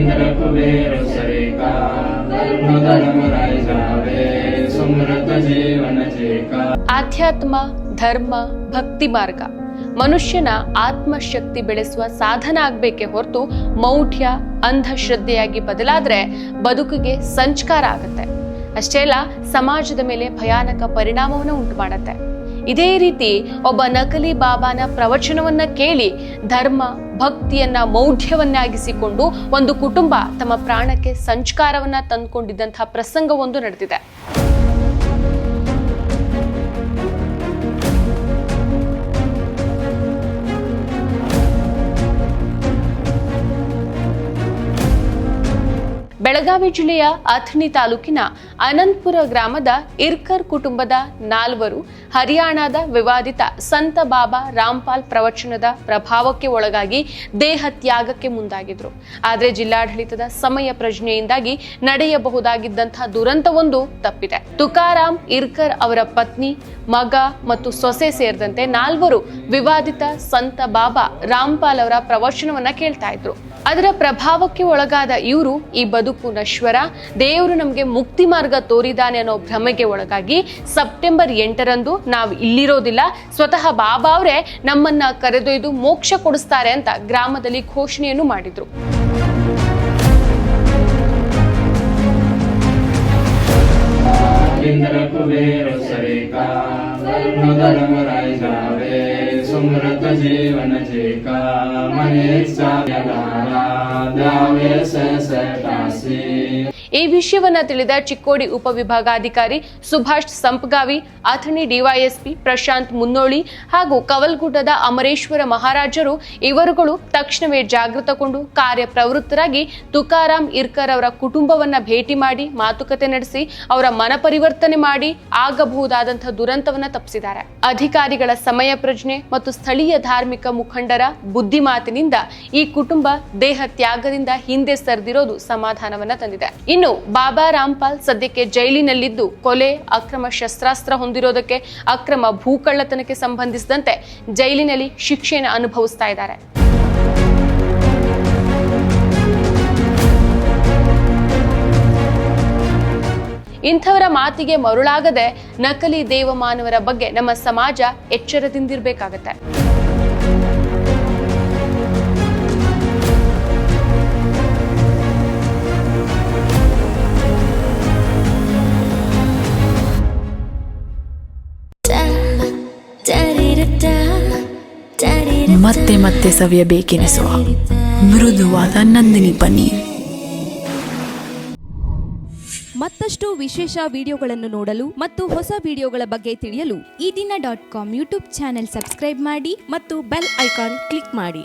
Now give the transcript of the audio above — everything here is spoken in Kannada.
इंद्र कुबेर सरेका धर्म धर्म राय जावे समृद्ध जीवन जेका ಆಧ್ಯಾತ್ಮ ಧರ್ಮ ಭಕ್ತಿ ಮಾರ್ಗ ಮನುಷ್ಯನ ಆತ್ಮಶಕ್ತಿ ಬೆಳೆಸುವ ಸಾಧನ ಆಗ್ಬೇಕೆ ಹೊರತು ಮೌಢ್ಯ ಅಂಧಶ್ರದ್ಧೆಯಾಗಿ ಬದಲಾದ್ರೆ ಬದುಕಿಗೆ ಸಂಸ್ಕಾರ ಆಗುತ್ತೆ ಅಷ್ಟೇ ಅಲ್ಲ ಸಮಾಜದ ಮೇಲೆ ಭಯಾನಕ ಪರಿಣಾಮವನ್ನು ಉಂಟು ಮಾಡುತ್ತೆ ಇದೇ ರೀತಿ ಒಬ್ಬ ನಕಲಿ ಬಾಬಾನ ಪ್ರವಚನವನ್ನ ಕೇಳಿ ಧರ್ಮ, ಭಕ್ತಿಯನ್ನ, ಮೌಢ್ಯವನ್ನಾಗಿಸಿಕೊಂಡು ಒಂದು ಕುಟುಂಬ ತಮ್ಮ ಪ್ರಾಣಕ್ಕೆ ಸಂಸ್ಕಾರವನ್ನ ತಂದುಕೊಂಡಿದ್ದಂತಹ ಪ್ರಸಂಗವೊಂದು ನಡೆದಿದೆ. ಬೆಳಗಾವಿ ಜಿಲ್ಲೆಯ ಅಥಣಿ ತಾಲೂಕಿನ ಅನಂತಪುರ ಗ್ರಾಮದ ಇರ್ಕರ್ ಕುಟುಂಬದ ನಾಲ್ವರು ಹರಿಯಾಣದ ವಿವಾದಿತ ಸಂತ ಬಾಬಾ ರಾಮ್ಪಾಲ್ ಪ್ರವಚನದ ಪ್ರಭಾವಕ್ಕೆ ಒಳಗಾಗಿ ದೇಹ ತ್ಯಾಗಕ್ಕೆ ಮುಂದಾಗಿದ್ರು. ಆದರೆ ಜಿಲ್ಲಾಡಳಿತದ ಸಮಯ ಪ್ರಜ್ಞೆಯಿಂದಾಗಿ ನಡೆಯಬಹುದಾಗಿದ್ದಂತಹ ದುರಂತವೊಂದು ತಪ್ಪಿದೆ. ತುಕಾರಾಮ್ ಇರ್ಕರ್ ಅವರ ಪತ್ನಿ, ಮಗ ಮತ್ತು ಸೊಸೆ ಸೇರಿದಂತೆ ನಾಲ್ವರು ವಿವಾದಿತ ಸಂತ ಬಾಬಾ ರಾಮ್ಪಾಲ್ ಅವರ ಪ್ರವಚನವನ್ನ ಕೇಳ್ತಾ ಇದ್ರು. ಅದರ ಪ್ರಭಾವಕ್ಕೆ ಒಳಗಾದ ಇವರು ಈ ಬದುಕು ನಶ್ವರ ದೇವರು ನಮಗೆ ಮುಕ್ತಿ ಮಾರ್ಗ ತೋರಿದಾನೆ ಅನ್ನೋ ಭ್ರಮೆಗೆ ಒಳಗಾಗಿ ಸೆಪ್ಟೆಂಬರ್ ಎಂಟರಂದು ನಾವು ಇಲ್ಲಿರೋದಿಲ್ಲ. ಸ್ವತಃ ಬಾಬಾ ಅವರೇ ನಮ್ಮನ್ನ ಕರೆದೊಯ್ದು ಮೋಕ್ಷ ಕೊಡಿಸ್ತಾರೆ ಅಂತ ಗ್ರಾಮದಲ್ಲಿ ಘೋಷಣೆಯನ್ನು ಮಾಡಿದ್ರು. सुमृतजीवन जे कामने सा यदा राधावेश सकासी ಈ ವಿಷಯವನ್ನ ತಿಳಿದ ಚಿಕ್ಕೋಡಿ ಉಪವಿಭಾಗಾಧಿಕಾರಿ ಸುಭಾಷ್ ಸಂಪ್ಗಾವಿ, ಅಥಣಿ ಡಿವೈಎಸ್ಪಿ ಪ್ರಶಾಂತ್ ಮುನ್ನೋಳಿ ಹಾಗೂ ಕವಲ್ಗುಡ್ಡದ ಅಮರೇಶ್ವರ ಮಹಾರಾಜರು ಇವರುಗಳು ತಕ್ಷಣವೇ ಜಾಗೃತಗೊಂಡು ಕಾರ್ಯಪ್ರವೃತ್ತರಾಗಿ ತುಕಾರಾಮ್ ಇರ್ಕರ್ ಅವರ ಕುಟುಂಬವನ್ನ ಭೇಟಿ ಮಾಡಿ ಮಾತುಕತೆ ನಡೆಸಿ ಅವರ ಮನ ಪರಿವರ್ತನೆ ಮಾಡಿ ಆಗಬಹುದಾದಂತಹ ದುರಂತವನ್ನ ತಪ್ಪಿಸಿದ್ದಾರೆ. ಅಧಿಕಾರಿಗಳ ಸಮಯ ಪ್ರಜ್ಞೆ ಮತ್ತು ಸ್ಥಳೀಯ ಧಾರ್ಮಿಕ ಮುಖಂಡರ ಬುದ್ಧಿಮಾತಿನಿಂದ ಈ ಕುಟುಂಬ ದೇಹ ತ್ಯಾಗದಿಂದ ಹಿಂದೆ ಸರಿದಿರೋದು ಸಮಾಧಾನವನ್ನ ತಂದಿದೆ. ಇನ್ನು ಬಾಬಾ ರಾಮ್ಪಾಲ್ ಸದ್ಯಕ್ಕೆ ಜೈಲಿನಲ್ಲಿದ್ದು ಕೊಲೆ, ಅಕ್ರಮ ಶಸ್ತ್ರಾಸ್ತ್ರ ಹೊಂದಿರೋದಕ್ಕೆ ಅಕ್ರಮ ಭೂಕಳ್ಳತನಕ್ಕೆ ಸಂಬಂಧಿಸಿದಂತೆ ಜೈಲಿನಲ್ಲಿ ಶಿಕ್ಷೆಯನ್ನು ಅನುಭವಿಸ್ತಾ ಇದ್ದಾರೆ. ಇಂಥವರ ಮಾತಿಗೆ ಮರುಳಾಗದೆ ನಕಲಿ ದೇವಮಾನವರ ಬಗ್ಗೆ ನಮ್ಮ ಸಮಾಜ ಎಚ್ಚರದಿಂದಿರಬೇಕಾಗತ್ತೆ. ಮತ್ತೆ ಮತ್ತೆ ಸವಿಯಬೇಕೆನಿಸುವ ಮೃದುವಾದ ನಂದಿನಿ ಪನ್ನೀರ್. ಮತ್ತಷ್ಟು ವಿಶೇಷ ವಿಡಿಯೋಗಳನ್ನು ನೋಡಲು ಮತ್ತು ಹೊಸ ವಿಡಿಯೋಗಳ ಬಗ್ಗೆ ತಿಳಿಯಲು Ee Dina dot com YouTube channel subscribe ಮಾಡಿ ಮತ್ತು ಬೆಲ್ ಐಕಾನ್ ಕ್ಲಿಕ್ ಮಾಡಿ.